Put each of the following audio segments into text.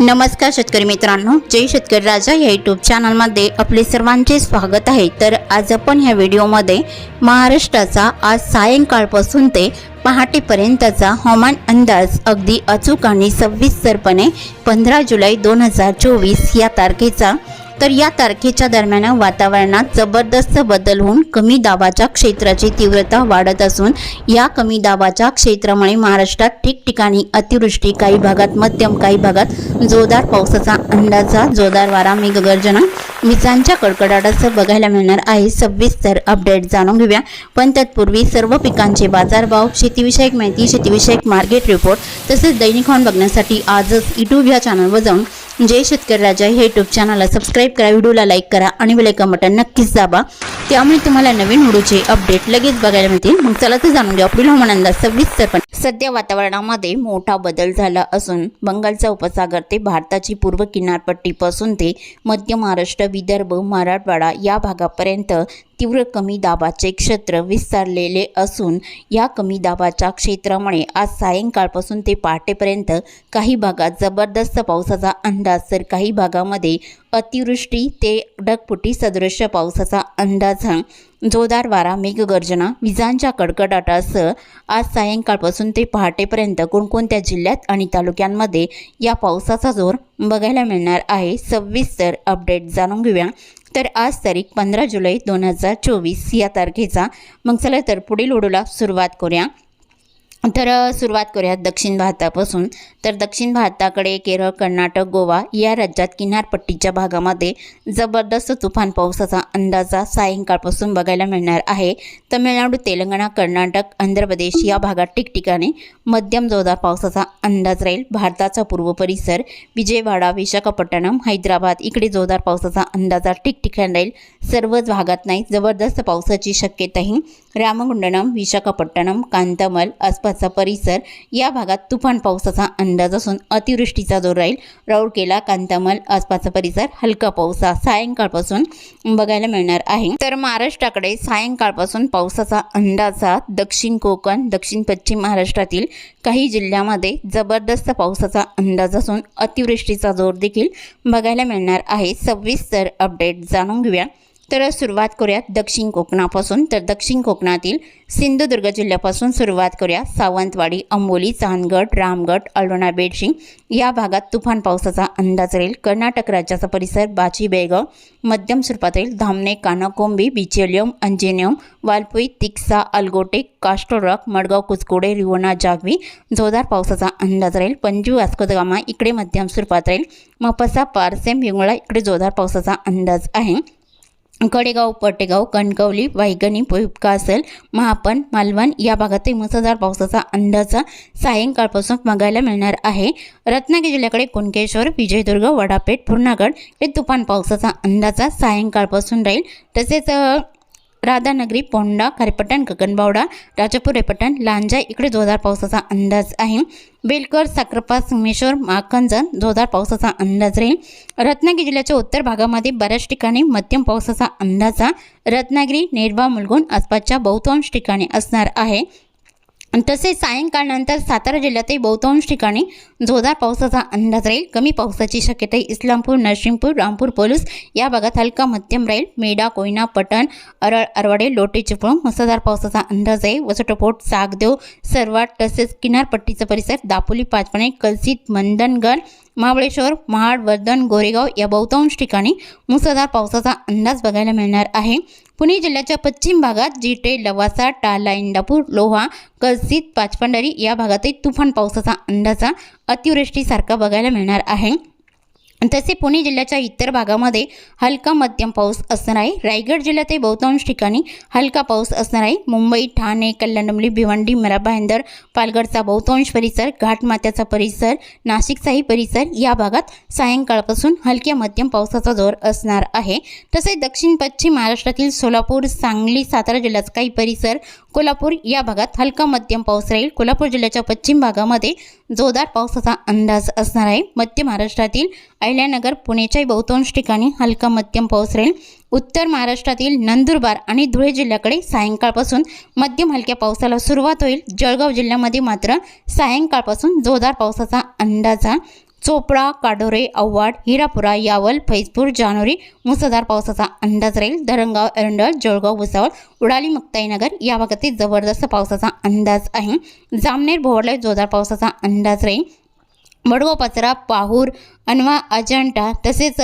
नमस्कार शेतकरी मित्रांनो जय शेतकरी राजा या यूट्यूब चॅनलमध्ये आपले सर्वांचे स्वागत आहे. तर आज आपण ह्या व्हिडिओमध्ये महाराष्ट्राचा आज सायंकाळपासून ते पहाटेपर्यंतचा हवामान अंदाज अगदी अचूक आणि सविस्तरपणे पंधरा जुलै दोन हजार चोवीस या तारखेचा तर या तारखेच्या दरम्यान वातावरणात जबरदस्त बदल होऊन कमी दाबाच्या क्षेत्राची तीव्रता वाढत असून या कमी दाबाच्या क्षेत्रामुळे महाराष्ट्रात ठिकठिकाणी अतिवृष्टी काही भागात मध्यम काही भागात जोरदार पावसाचा अंदाजा जोरदार वारा मेघगर्जना विजांच्या कडकडाटाचं बघायला मिळणार आहे. सविस्तर अपडेट जाणून घेऊया. पण तत्पूर्वी सर्व पिकांचे बाजारभाव शेतीविषयक माहिती शेतीविषयक मार्केट रिपोर्ट तसेच दैनिक हॉर्न बघण्यासाठी आजच यूट्यूब या चॅनलवर जाऊन जय शेतकरी राजा हे यूट्यूब चॅनलला सबस्क्राईब करा व्हिडिओला लाईक करा आणि बेलायकन बटन नक्कीच दाबा. त्यामुळे तुम्हाला नवीन व्हिडिओचे अपडेट लगेच बघायला मिळतील. मग चला तर जाणून घ्या पुढील हवामान अंदाज सविस्तर पण. सध्या वातावरणामध्ये मोठा बदल झाला असून बंगालचा उपसागर ते भारताची पूर्व किनारपट्टीपासून ते मध्य महाराष्ट्र विदर्भ मराठवाडा या भागापर्यंत तीव्र कमी दाबाचे क्षेत्र विस्तारलेले असून या कमी दाबाच्या क्षेत्रामुळे आज सायंकाळपासून ते पहाटेपर्यंत काही भागात जबरदस्त पावसाचा अंदाज तर काही भागामध्ये अतिवृष्टी ते ढगफुटी सदृश्य पावसाचा अंदाज जोरदार वारा मेघगर्जना विजांच्या कडकडाटासह आज सायंकाळपासून ते पहाटेपर्यंत कोणकोणत्या जिल्ह्यात आणि तालुक्यांमध्ये या पावसाचा जोर बघायला मिळणार आहे सविस्तर अपडेट जाणून घेऊया. तर आज तारीख पंधरा जुलै दोन हजार चोवीस या तारखेचा. मग चला तर पुढील ओढूला सुरुवात करूया. तर सुरुवात करूया दक्षिण भारतापासून. तर दक्षिण भारताकडे केरळ कर्नाटक गोवा या राज्यात किनारपट्टीच्या भागामध्ये जबरदस्त तुफान पावसाचा अंदाजा सायंकाळपासून बघायला मिळणार आहे. तमिळनाडू तेलंगणा कर्नाटक आंध्र प्रदेश या भागात ठिकठिकाणी मध्यम जोरदार पावसाचा अंदाज राहील. भारताचा पूर्व परिसर विजयवाडा विशाखापट्टणम हैदराबाद इकडे जोरदार पावसाचा अंदाजा ठिकठिकाणी राहील. सर्वच भागात नाही जबरदस्त पावसाची शक्यताही रामगुंडनम विशाखापट्टणम कांतमल आसपासचा परिसर या भागात तुफान पावसाचा अंदाज अंदाज असून अतिवृष्टीचा जोर राहील. राऊरकेला कांतामल आसपासचा परिसर हलका पाऊस हा सायंकाळपासून बघायला मिळणार आहे. तर महाराष्ट्राकडे सायंकाळपासून पावसाचा अंदाज हा दक्षिण कोकण दक्षिण पश्चिम महाराष्ट्रातील काही जिल्ह्यामध्ये जबरदस्त पावसाचा अंदाज असून अतिवृष्टीचा जोर देखील बघायला मिळणार आहे. सविस्तर अपडेट जाणून घेऊया. तर सुरुवात करूया दक्षिण कोकणापासून. तर दक्षिण कोकणातील सिंधुदुर्ग जिल्ह्यापासून सुरुवात करूया सावंतवाडी अंबोली चांदगड रामगड अळवणा बेडशिंग या भागात तुफान पावसाचा अंदाज राहील. कर्नाटक राज्याचा परिसर बाची बेळगाव मध्यम स्वरूपात राहील. धामणे कानाकोंबी बिचेलियम अंजेनियम वालपुई तिक्सा अलगोटे काष्टोरॉक मडगाव कुचकोडे रिवणा जागवी जोरदार पावसाचा अंदाज राहील. पंजू वास्कोदगामा इकडे मध्यम स्वरूपात राहील. मपसा पारसेम विंगुळा इकडे जोरदार पावसाचा अंदाज आहे. कडेगाव पटेगाव कणकवली वायगणी कासल महापण मालवण या भागातही मुसळधार पावसाचा अंदाजा सायंकाळपासून बघायला मिळणार आहे. रत्नागिरी जिल्ह्याकडे कुणकेश्वर विजयदुर्ग वडापेठ पूर्णागड हे तुफान पावसाचा अंदाजा सायंकाळपासून राहील. तसेच राधानगरी पोंडा खारेपट्टण गगनबावडा राजापूर रेपटण लांजा इकडे जोरदार पावसाचा अंदाज आहे. बेलकर साक्रपा संगमेश्वर माखंजन जोरदार पावसाचा अंदाज राहील. रत्नागिरी जिल्ह्याच्या उत्तर भागामध्ये बऱ्याच ठिकाणी मध्यम पावसाचा अंदाजा रत्नागिरी नेरवा मुलगुण आसपासच्या बहुतांश ठिकाणी असणार आहे. तसेच सायंकाळनंतर सातारा जिल्ह्यातही बहुतांश ठिकाणी जोरदार पावसाचा अंदाज राहील. कमी पावसाची शक्यताही इस्लामपूर नरसिंहपूर रामपूर पोलूस या भागात हलका मध्यम राहील. मेडा कोयना पटण अरळ अरवाडे लोटे चिपळूण मुसळधार पावसाचा अंदाज आहे. वसटपोट सागदेव सरवाट तसेच किनारपट्टीचा परिसर दापोली पाचपणे कलसित मंदनगड महाबळेश्वर महाड वर्धन गोरेगाव या बहुतांश ठिकाणी मुसळधार पावसाचा अंदाज बघायला मिळणार आहे. पुणे जिल्ह्याच्या पश्चिम भागात जिटे लवासा टाला इंदापूर लोहा कलसीत पाचपंढरी या भागातही तुफान पावसाचा अंदाजा अतिवृष्टीसारखा बघायला मिळणार आहे. तसे पुणे जिल्ह्याच्या इतर भागामध्ये हलका मध्यम पाऊस असणार आहे. रायगड जिल्ह्यातही बहुतांश ठिकाणी हलका पाऊस असणार आहे. मुंबई ठाणे कल्याणडोंबिवली भिवंडी मरा भाईंदर पालघरचा बहुतांश परिसर घाटमात्याचा परिसर नाशिकचाही परिसर या भागात सायंकाळपासून हलक्या मध्यम पावसाचा जोर असणार आहे. तसेच दक्षिण पश्चिम महाराष्ट्रातील सोलापूर सांगली सातारा जिल्ह्याचा काही परिसर कोल्हापूर या भागात हलका मध्यम पाऊस राहील. कोल्हापूर जिल्ह्याच्या पश्चिम भागामध्ये जोरदार पावसाचा अंदाज असणार आहे. मध्य महाराष्ट्रातील अहिल्यानगर पुणेच्या बहुतांश ठिकाणी हलका मध्यम पाऊस राहील. उत्तर महाराष्ट्रातील नंदुरबार आणि धुळे जिल्ह्याकडे सायंकाळपासून मध्यम हलक्या पावसाला सुरुवात होईल. जळगाव जिल्ह्यामध्ये मात्र सायंकाळपासून जोरदार पावसाचा अंदाजा चोपडा काडोरे आव्हाड हिरापुरा यावल फैजपूर जानोरी मुसळधार पावसाचा अंदाज राहील. धरणगाव एरंडळ जळगाव भुसावळ उडाली मुक्ताईनगर या भागातील जबरदस्त पावसाचा अंदाज आहे. जामनेर भोवडला जोरदार पावसाचा अंदाज राहील. मडवो पाचरा पाहूर अनवा अजंटा तसेच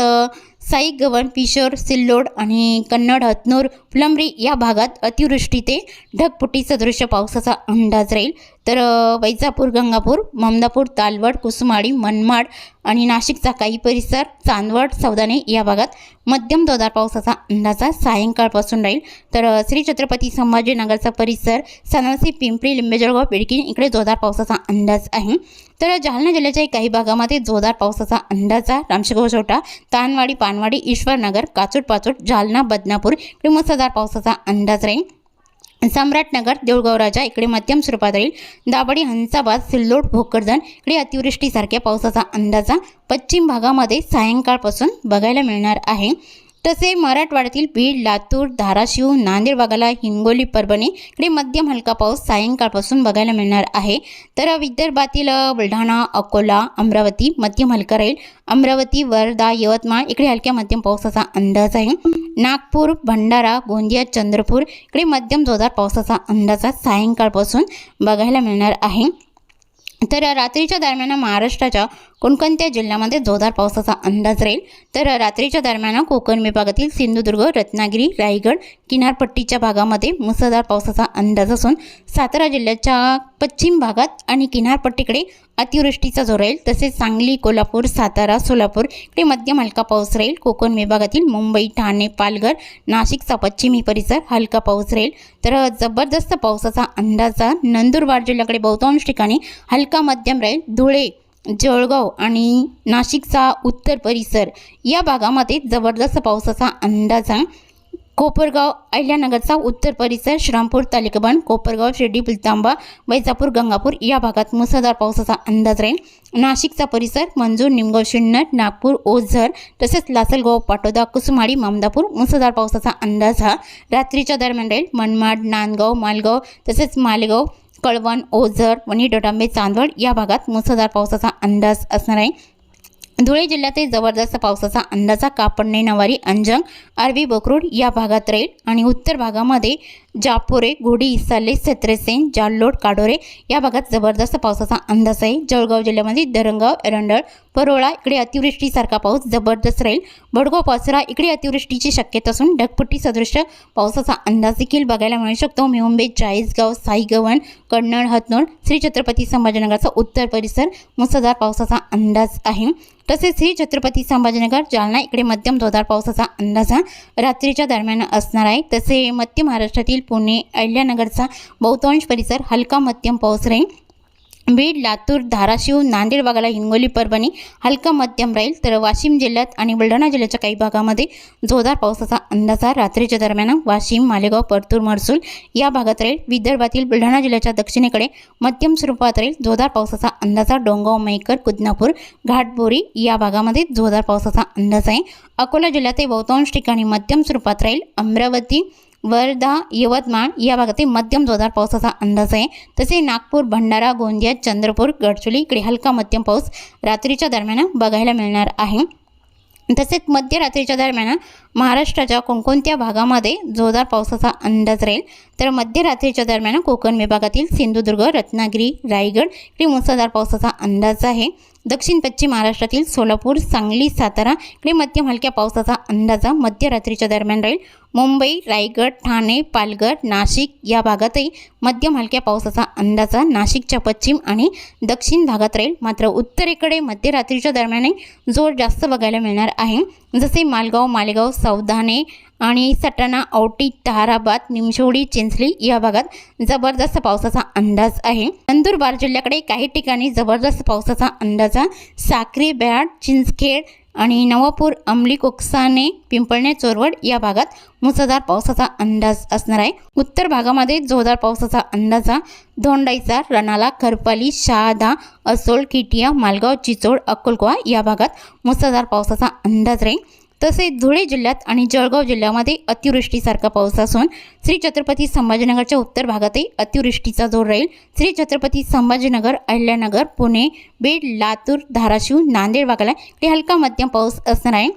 साई गवन पिशोर सिल्लोड आणि कन्नड हतनूर फुलंब्री या भागात अतिवृष्टी ते ढगफुटी सदृश्य पावसाचा अंदाज राहील. तर वैजापूर गंगापूर ममदापूर तालवड कुसुमाडी मनमाड आणि नाशिकचा काही परिसर चांदवड सौदाने या भागात मध्यम दोदार पावसाचा अंदाजा सायंकाळपासून राहील. तर श्री छत्रपती संभाजीनगरचा परिसर सनवसी पिंपरी लिंबेजळगाव बिडकी इकडे जोरदार पावसाचा अंदाज आहे. तर जालना जिल्ह्याच्या काही भागामध्ये जोरदार पावसाचा अंदाज आहे. छोटा तानवाडी पानवाडी ईश्वरनगर काचूट पाचूट जालना बदनापूर इकडे मुसळधार पावसाचा अंदाज राहील. सम्राटनगर देऊळगाव राजा इकडे मध्यम स्वरूपात राहील. दाबडी हंसाबाद सिल्लोड भोकरदन इकडे अतिवृष्टीसारख्या पावसाचा अंदाजा पश्चिम भागामध्ये सायंकाळपासून बघायला मिळणार आहे. तसे मराठवाड्यातील बीड लातूर धाराशिव नांदेड भागाला हिंगोली परभणी इकडे मध्यम हलका पाऊस सायंकाळपासून बघायला मिळणार आहे. तर विदर्भातील बुलढाणा अकोला अमरावती मध्यम हलका राहील. अमरावती वर्धा यवतमाळ इकडे हलक्या मध्यम पावसाचा अंदाज आहे. नागपूर भंडारा गोंदिया चंद्रपूर इकडे मध्यम जोरदार पावसाचा अंदाज सायंकाळपासून बघायला मिळणार आहे. तर रात्रीच्या दरम्यान महाराष्ट्राच्या कोणकोणत्या जिल्ह्यामध्ये जोरदार पावसाचा अंदाज राहील? तर रात्रीच्या दरम्यान कोकण विभागातील सिंधुदुर्ग रत्नागिरी रायगड किनारपट्टीच्या भागामध्ये मुसळधार पावसाचा अंदाज असून सातारा जिल्ह्याच्या पश्चिम भागात आणि किनारपट्टीकडे अतिवृष्टीचा जोर राहील तसेच सांगली कोल्हापूर सातारा सोलापूर इकडे मध्यम हलका पाऊस राहील. कोकण विभागातील मुंबई ठाणे पालघर नाशिकचा पश्चिमी परिसर हलका पाऊस राहील. तर जबरदस्त पावसाचा अंदाजा नंदुरबार जिल्ह्याकडे बहुतांश ठिकाणी हलका मध्यम राहील. धुळे जळगाव आणि नाशिकचा उत्तर परिसर या भागामध्ये जबरदस्त पावसाचा अंदाज आहे कोपरगाव अहिल्यानगरचा उत्तर परिसर श्रामपूर तालिकाबंद कोपरगाव शिर्डी पुलतांबा वैजापूर गंगापूर या भागात मुसळधार पावसाचा अंदाज राहील. नाशिकचा परिसर मंजूर निमगाव शिन्नर नागपूर ओझर तसेच लासलगाव पाटोदा कुसुमाडी मामदापूर मुसळधार पावसाचा अंदाज हा रात्रीच्या दरम्यान राहील. मनमाड नांदगाव मालगाव तसेच मालेगाव कळवण ओझर वणी डोटांबे चांदवड या भागात मुसळधार पावसाचा अंदाज असणार आहे. धुळे जिल्ह्यातील जबरदस्त पावसाचा अंदाजा कापडणे नवारी अंजंग अरबी बकरूड या भागात राहील आणि उत्तर भागामध्ये जापोरे घोडी इसाले सत्रेसेन जाल्लोड काडोरे या भागात जबरदस्त पावसाचा अंदाज आहे. जळगाव जिल्ह्यामध्ये दरंगाव एरंडळ परोळा इकडे अतिवृष्टीसारखा पाऊस जबरदस्त राहील. बडगाव पाचरा इकडे अतिवृष्टीची शक्यता असून ढगपट्टी सदृश पावसाचा अंदाज देखील बघायला मिळू शकतो. मुंबई चाळीसगाव साईगव्हाण कन्नड हतनोड श्री छत्रपती संभाजीनगरचा उत्तर परिसर मुसळधार पावसाचा अंदाज आहे. तसेच श्री छत्रपती संभाजीनगर जालना इकडे मध्यम जोरदार पावसाचा अंदाज हा रात्रीच्या दरम्यान असणार आहे. तसे मध्य महाराष्ट्रातील पुणे अहिल्यानगरचा बहुतांश परिसर हलका मध्यम पाऊस राहील. बीड लातूर धाराशिव नांदेड भागाला हिंगोली परभणी हलका मध्यम राहील. तर वाशिम जिल्ह्यात आणि बुलढाणा जिल्ह्याच्या काही भागामध्ये जोरदार पावसाचा अंदाज हा रात्रीच्या दरम्यान वाशिम मालेगाव परतूर महसूल या भागात राहील. विदर्भातील बुलढाणा जिल्ह्याच्या दक्षिणेकडे मध्यम स्वरूपात राहील. जोरदार पावसाचा अंदाज डोंगाव मेकर कुदनापूर घाटबोरी या भागामध्ये जोरदार पावसाचा अंदाज आहे. अकोला जिल्ह्यातील बहुतांश ठिकाणी मध्यम स्वरूपात राहील. अमरावती वर्धा यवतमाळ या भागातील मध्यम जोरदार पावसाचा अंदाज आहे. तसे नागपूर भंडारा गोंदिया चंद्रपूर गडचोली इकडे हलका मध्यम पाऊस रात्रीच्या दरम्यान बघायला मिळणार आहे. तसेच मध्यरात्रीच्या दरम्यान महाराष्ट्राच्या कोणकोणत्या भागामध्ये जोरदार पावसाचा अंदाज राहील? तर मध्यरात्रीच्या दरम्यान कोकण विभागातील सिंधुदुर्ग रत्नागिरी रायगड इकडे मुसळधार पावसाचा अंदाज आहे. दक्षिण पश्चिम महाराष्ट्रातील सोलापूर सांगली सातारा इकडे मध्यम हलक्या पावसाचा अंदाजा मध्यरात्रीच्या दरम्यान राहील. मुंबई रायगड ठाणे पालघर नाशिक या भागातही मध्यम हलक्या पावसाचा अंदाजा नाशिकच्या पश्चिम आणि दक्षिण भागात राहील. मात्र उत्तरेकडे मध्यरात्रीच्या दरम्यानही जोर जास्त बघायला मिळणार आहे. जसे मालगाव मालेगाव सावधाने आणि सटाणा औटी ताराबाद निमशोडी चिंचली या भागात जबरदस्त पावसाचा अंदाज आहे. नंदुरबार जिल्ह्याकडे काही ठिकाणी जबरदस्त पावसाचा अंदाजा साक्री बॅड चिंचखेड आणि नवापूर अंमली कोकसाने पिंपळणे चोरवड या भागात मुसळधार पावसाचा अंदाज असणार आहे. उत्तर भागामध्ये जोरदार पावसाचा अंदाजा धोंडाईचा रणाला खरपाली शहादा असोल किटिया मालगाव चिचोड अक्कलकोवा या भागात मुसळधार पावसाचा अंदाज राहील. तसेच धुळे जिल्ह्यात आणि जळगाव जिल्ह्यामध्ये अतिवृष्टीसारखा पाऊस असून श्री छत्रपती संभाजीनगरच्या उत्तर भागातही अतिवृष्टीचा जोर राहील. श्री छत्रपती संभाजीनगर अहिल्यानगर पुणे बीड लातूर धाराशिव नांदेड भागाला इकडे हलका मध्यम पाऊस असणार आहे.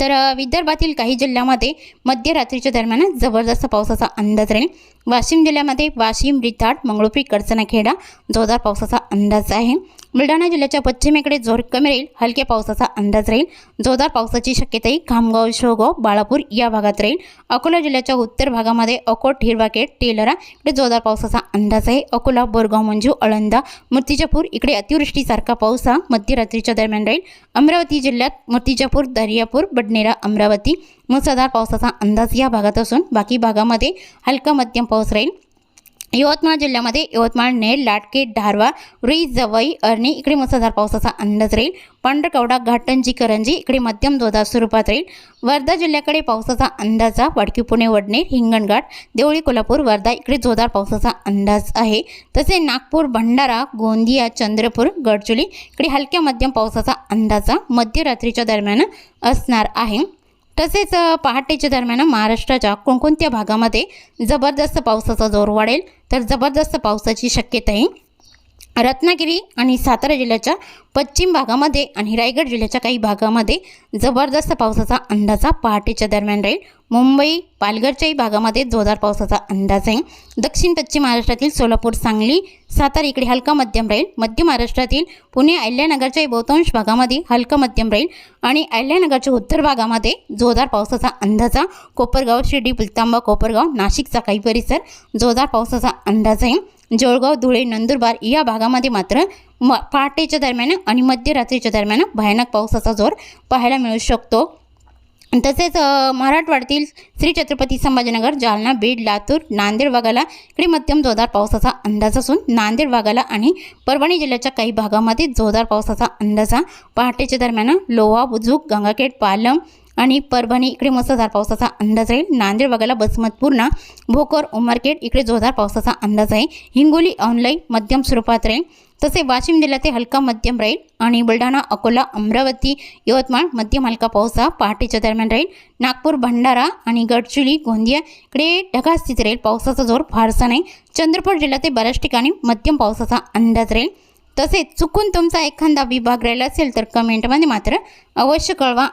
तर विदर्भातील काही जिल्ह्यामध्ये मध्यरात्रीच्या दरम्यान जबरदस्त पावसाचा अंदाज राहील. वाशिम जिल्ह्यामध्ये वाशिम रिताड मंगळुपी कडचणाखेडा जोरदार पावसाचा अंदाज आहे. बुलढाणा जिल्ह्याच्या पश्चिमेकडे जोर कमी राहील हलक्या पावसाचा अंदाज राहील. जोरदार पावसाची शक्यताही खामगाव शोगाव बाळापूर या भागात राहील. अकोला जिल्ह्याच्या उत्तर भागामध्ये अकोट हिरवाकेट टेलरा इकडे जोरदार पावसाचा अंदाज आहे. अकोला बोरगाव मंजू अळंदा मूर्तिजापूर इकडे अतिवृष्टीसारखा पाऊस हा मध्यरात्रीच्या दरम्यान राहील. अमरावती जिल्ह्यात मूर्तिजापूर दर्यापूर बडनेरा अमरावती मुसळधार पावसाचा अंदाज या भागात असून बाकी भागामध्ये हलका मध्यम पाऊस राहील. यवतमाळ जिल्ह्यामध्ये यवतमाळ नेर लाटके धारवा रुई जवई अरणी इकडे मुसळधार पावसाचा अंदाज राहील. पांढरकवडा घाटंजी करंजी इकडे मध्यम जोरदार स्वरूपात राहील. वर्धा जिल्ह्याकडे पावसाचा अंदाजा वडकी पुणे वडनेर हिंगणघाट देवळी कोल्हापूर वर्धा इकडे जोरदार पावसाचा अंदाज आहे. तसे नागपूर भंडारा गोंदिया चंद्रपूर गडचुली इकडे हलक्या मध्यम पावसाचा अंदाज मध्यरात्रीच्या दरम्यान असणार आहे. तसेच पहाटेच्या दरम्यान महाराष्ट्राच्या कोणकोणत्या भागामध्ये जबरदस्त पावसाचा जोर वाढेल? तर जबरदस्त पावसाची शक्यता आहे रत्नागिरी आणि सातारा जिल्ह्याच्या पश्चिम भागामध्ये आणि रायगड जिल्ह्याच्या काही भागामध्ये जबरदस्त पावसाचा अंदाजा पहाटेच्या दरम्यान राहील. मुंबई पालघरच्याही भागामध्ये जोरदार पावसाचा अंदाज आहे. दक्षिण पश्चिम महाराष्ट्रातील सोलापूर सांगली सातारा इकडे हलका मध्यम राहील. मध्य महाराष्ट्रातील पुणे अहिल्यानगरच्याही बहुतांश भागामध्ये हलका मध्यम राहील. आणि अहिल्यानगरच्या उत्तर भागामध्ये जोरदार पावसाचा अंदाजा कोपरगाव शिर्डी पुलतांबा कोपरगाव नाशिकचा काही परिसर जोरदार पावसाचा अंदाज आहे. जळगाव धुळे नंदुरबार या भागामध्ये मात्र म पहाटेच्या दरम्यान आणि मध्यरात्रीच्या दरम्यान भयानक पावसाचा जोर पाहायला मिळू शकतो. तसेच मराठवाड्यातील श्री छत्रपती संभाजीनगर जालना बीड लातूर नांदेड भागाला इकडे मध्यम जोरदार पावसाचा अंदाज असून नांदेड भागाला आणि परभणी जिल्ह्याच्या काही भागामध्ये जोरदार पावसाचा अंदाज पहाटेच्या दरम्यान लोहा बुजुक गंगाखेड पालम आणि परभणी इकडे मुसळधार पावसाचा अंदाज राहील नांदेड भागाला बसमतपूर्णा भोकर उमरखेड इकडे जोरदार पावसाचा अंदाज आहे. हिंगोली ऑनलाईन मध्यम स्वरूपात राहील. तसे वाशिम जिल्ह्यात हलका मध्यम राहील आणि बुलढाणा अकोला अमरावती यवतमाळ मध्यम हलका पाऊस हा पहाटेच्या दरम्यान राहील. नागपूर भंडारा आणि गडचिरोली गोंदिया इकडे ढगास्थित राहील. पावसाचा जोर फारसा नाही. चंद्रपूर जिल्ह्यात बऱ्याच ठिकाणी मध्यम पावसाचा अंदाज राहील. तसेच चुकून तुमचा एखादा विभाग राहिला असेल तर कमेंटमध्ये मात्र अवश्य कळवा.